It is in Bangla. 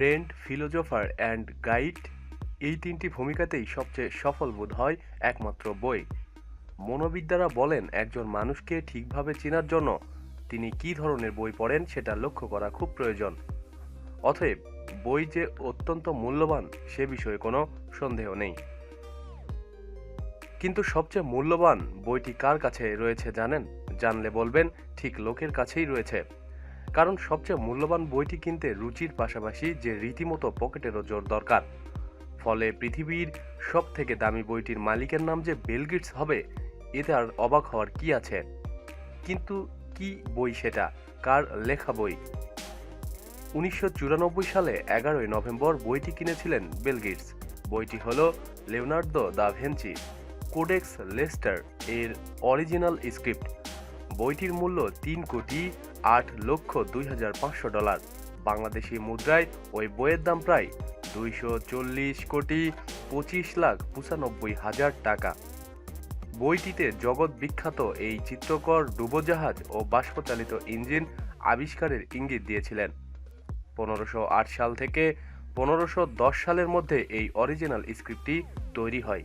ফ্রেন্ড, ফিলোজোফার অ্যান্ড গাইড এই তিনটি ভূমিকাতেই সবচেয়ে সফল বোধ হয় একমাত্র বই। মনোবিদ্যারা বলেন, একজন মানুষকে ঠিকভাবে চেনার জন্য তিনি কী ধরনের বই পড়েন সেটা লক্ষ্য করা খুব প্রয়োজন। অতএব বই যে অত্যন্ত মূল্যবান সে বিষয়ে কোনো সন্দেহ নেই। কিন্তু সবচেয়ে মূল্যবান বইটি কার কাছে রয়েছে জানেন? জানলে বলবেন, ঠিক লোকের কাছেই রয়েছে। কারণ সবচেয়ে মূল্যবান বইটি কিনতে রুচির পাশাপাশি যে রীতিমতো পকেটেরও জোর দরকার। ফলে পৃথিবীর সব থেকে দামি বইটির মালিকের নাম যে বেলগিটস হবে, এতে আর অবাক হওয়ার কি আছে? কিন্তু কি বই সেটা? কার লেখা বই? উনিশশো চুরানব্বই সালে এগারোই নভেম্বর বইটি কিনেছিলেন বেলগিটস বইটি হল Leonardo da Vinci, codex Leicester এর অরিজিনাল স্ক্রিপ্ট। বইটির মূল্য তিন কোটি আট লক্ষ দুই হাজার পাঁচশো ডলার। বাংলাদেশি মুদ্রায় ওই বইয়ের দাম প্রায় দুইশো চল্লিশ কোটি পঁচিশ লাখ পঁচানব্বই হাজার টাকা। বইটিতে জগৎ বিখ্যাত এই চিত্রকর ডুবোজাহাজ ও বাষ্পচালিত ইঞ্জিন আবিষ্কারের ইঙ্গিত দিয়েছিলেন। পনেরোশো সাল থেকে পনেরোশো সালের মধ্যে এই অরিজিনাল স্ক্রিপ্টটি তৈরি হয়।